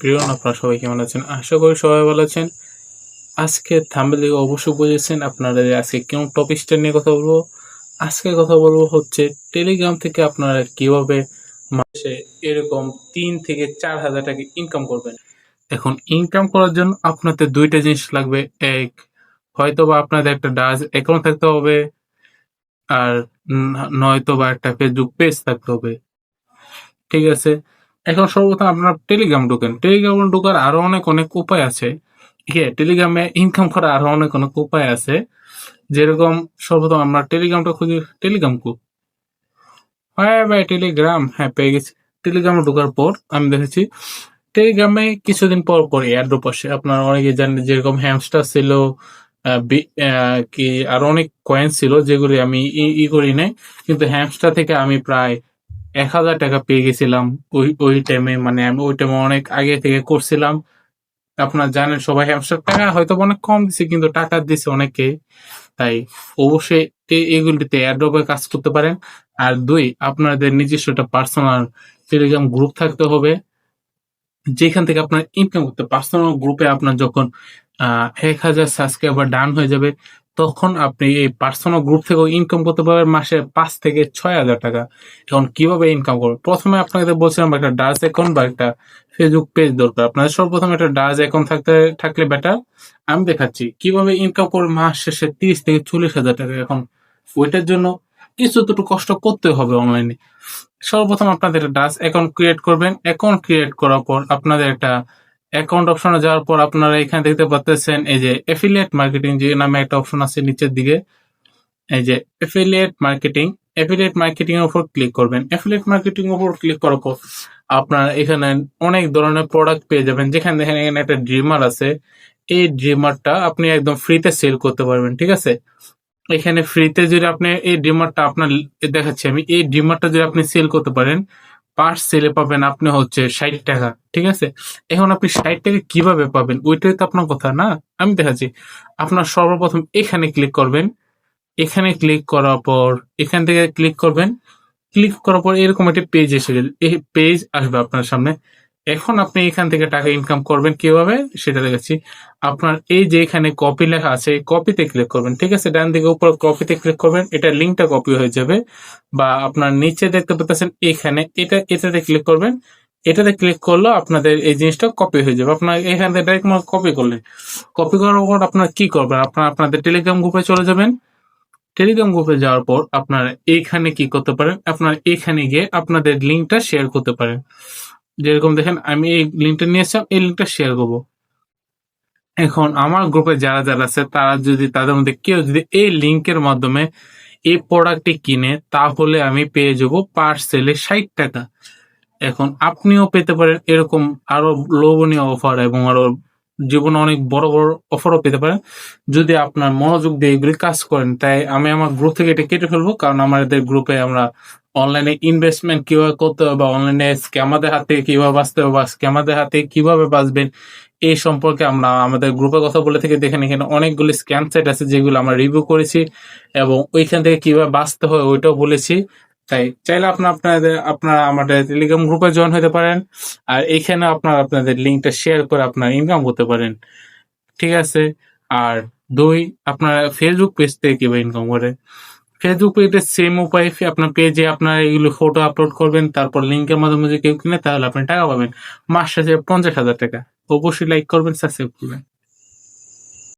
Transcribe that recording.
প্রিয় আপনারা সবাই কেমন আছেন? আশা করি সবাই ভালো আছেন। আজকে থাম্বেল থেকে অবশ্যই বুঝেছেন আপনারা আজকে কেমন টপিকসটা নিয়ে কথা বলব। আজকে কথা বলব হচ্ছে টেলিগ্রাম থেকে আপনারা কীভাবে মাসে এরকম তিন থেকে চার হাজার টাকা ইনকাম করবেন। এখন ইনকাম করার জন্য আপনাদের দুইটা জিনিস লাগবে। এক হয়তো বা আপনাদের একটা ডাজ অ্যাকাউন্ট থাকতে হবে। আর নয়তো বা একটা ফেসবুক পেজ থাকতে হবে। ঠিক আছে? এখন সর্বপ্রথম আপনার টেলিগ্রাম ঢোকেন। টেলিগ্রাম ঢোকার আরও অনেক অনেক উপায় আছে। আছে? টেলিগ্রামে ইনকাম করার আরও অনেক অনেক উপায় আছে। যেরকম সর্বপ্রথম আমরা টেলিগ্রামটা খুঁজি। টেলিগ্রাম কো? হ্যাঁ ভাই টেলিগ্রাম হ্যাঁ পেয়ে গেছি। টেলিগ্রামে ঢোকার পর আমি দেখেছি টেলিগ্রামে কিছুদিন পর পর এয়ারড্রপ আসে। আপনারা অনেকে জানেন যেরকম হ্যামস্টার ছিল কি, আরও অনেক কয়েন ছিল যেগুলি আমি ই করি নাই। কিন্তু হ্যামস্টার থেকে আমি প্রায় এক হাজার টাকা পেয়ে গেছিলাম ওই ওই টাইমে মানে আমি ওই টাইমে অনেক আগে থেকে করছিলাম। আপনার জানেন সবাই হ্যামস্টার টাকা হয়তো অনেক কম দিছে, কিন্তু টাকা দিছে অনেকে। তাই অবশ্যই এগুলিতে এয়ারড্রপে কাজ করতে পারেন। আর দুই, আপনাদের নিজস্ব একটা পার্সোনাল টেলিগ্রাম গ্রুপ থাকতে হবে। যেখান থেকে আপনার ইনকাম করতে পার্সোনাল গ্রুপে আপনার যখন এক হাজার সাবস্ক্রাইবার ডান হয়ে যাবে তখন আপনি এই পার্সোনাল গ্রুপ থেকেও ইনকাম করতে পারবেন মাসে পাঁচ থেকে ছয় হাজার টাকা। এখন কীভাবে ইনকাম করবেন? প্রথমে আপনাকে বলছিলাম একটা ডাস অ্যাকাউন্ট বা একটা ফেসবুক পেজ দরকার। আপনার সর্বপ্রথম একটা ডাস অ্যাকাউন্ট থাকতে, থাকলে বেটার আমি দেখাচ্ছি, কীভাবে ইনকাম করবে মাস শেষে তিরিশ থেকে চল্লিশ হাজার টাকা এখন ওইটার জন্য কিছু দুটো কষ্ট করতে হবে অনলাইনে সর্বপ্রথম আপনাদের ডাস অ্যাকাউন্ট ক্রিয়েট করবেন। অ্যাকাউন্ট ক্রিয়েট করার পর আপনাদের একটা অ্যাকাউন্ট অপশনে যাওয়ার পর আপনারা এখানে দেখতে পাচ্ছেন এই যে এফিলিয়েট মার্কেটিং যে নামে একটা অপশন আছে নিচের দিকে, এই যে এফিলিয়েট মার্কেটিং এফিলিয়েট মার্কেটিং এর উপর ক্লিক করবেন। এফিলিয়েট মার্কেটিং এর উপর ক্লিক করার পর আপনারা এখানে অনেক ধরনের প্রোডাক্ট পেয়ে যাবেন। যেখানে দেখেন, এখানে একটা ড্রিমার আছে। এই ড্রিমারটা আপনি একদম ফ্রিতে সেল করতে পারবেন, ঠিক আছে? এখানে ফ্রিতে যদি আপনি এই ডিমারটা আপনার, দেখাচ্ছি আমি, এই ডিমারটা যদি আপনি সেল করতে পারেন পার সেলে পাবেন আপনি হচ্ছে ষাট টাকা, ঠিক আছে? এখন আপনি ষাট টাকা কীভাবে পাবেন? ওইটাই তো আপনার কথা, না? আমি দেখাচ্ছি। আপনার সর্বপ্রথম এখানে ক্লিক করবেন। এখানে ক্লিক করার পর, এখান থেকে ক্লিক করবেন। ক্লিক করার পর এরকম একটা পেজ এসে গেল। এই পেজ আসবে আপনার সামনে। এখন আপনি এখান থেকে টাকা ইনকাম করবেন কীভাবে? সেটা দেখাচ্ছি। আপনার এই যে এখানে কপি লেখা আছে কপিতে ক্লিক করবেন, ঠিক আছে? ডান দিকে উপর কপিতে ক্লিক করবেন, এটা লিঙ্কটা কপি হয়ে যাবে। বা আপনার নিচে দেখতে পাচ্ছেন এখানে, এটা, এটাতে ক্লিক করবেন। এটাতে ক্লিক করলে আপনাদের এই জিনিসটা কপি হয়ে যাবে। আপনার এখান থেকে ডাইরেক্ট কপি করলেন কপি করার পর আপনার কি করবেন? আপনার, আপনাদের টেলিগ্রাম গ্রুপে চলে যাবেন। টেলিগ্রাম গ্রুপে যাওয়ার পর আপনারা এইখানে কি করতে পারেন? আপনার এখানে গিয়ে আপনাদের লিঙ্কটা শেয়ার করতে পারেন। যেরকম দেখেন, আমি এই লিঙ্কটা নিয়েছিলাম এই লিঙ্কটা শেয়ার করব। এখন আমার গ্রুপে যারা যারা আছে, তারা যদি, তাদের মধ্যে কেউ যদি এই লিঙ্কের মাধ্যমে এই প্রোডাক্টটি কিনে, তাহলে আমি পেয়ে যাব পার সেলে ষাট টাকা। এখন আপনিও পেতে পারেন এরকম আরও লোভনীয় অফার এবং আরও জীবনে অনেক বড় বড় অফারও পেতে পারেন। যদি আপনার মনোযোগ দিয়ে এগুলি কাজ করেন, তাই আমি আমার গ্রুপ থেকে এটা কেটে ফেলব, কারণ আমাদের গ্রুপে আমরা অনলাইনে ইনভেস্টমেন্ট কীভাবে করতে হবে বা অনলাইনে স্ক্যামারদের হাতে কীভাবে বাঁচতে হবে বা স্ক্যামারদের হাতে কীভাবে বাঁচবেন এই সম্পর্কে আমরা আমাদের গ্রুপে কথা বলে থেকে। দেখেন, এখানে অনেকগুলি স্ক্যাম সাইট আছে যেগুলো আমরা রিভিউ করেছি এবং ওইখান থেকে কীভাবে বাঁচতে হয় ওইটাও বলেছি। তাই চাইলে আপনার আপনাদের, আপনারা আমাদের টেলিগ্রাম গ্রুপে জয়েন হতে পারেন, আর এইখানে আপনারা আপনাদের লিঙ্কটা শেয়ার করে আপনার ইনকাম করতে পারেন। ঠিক আছে? আর দুই, আপনারা ফেসবুক পেজ থেকে কীভাবে ইনকাম করে? ফেসবুক পেজে সেম উপায় আপনার পেজে আপনার এগুলো ফটো আপলোড করবেন, তারপর লিঙ্কের মাধ্যমে যদি কেউ কিনে, তাহলে আপনি টাকা পাবেন। মাস শেষে পঞ্চাশ হাজার টাকা। অবশ্যই লাইক করবেন সাবস্ক্রাইব করবেন।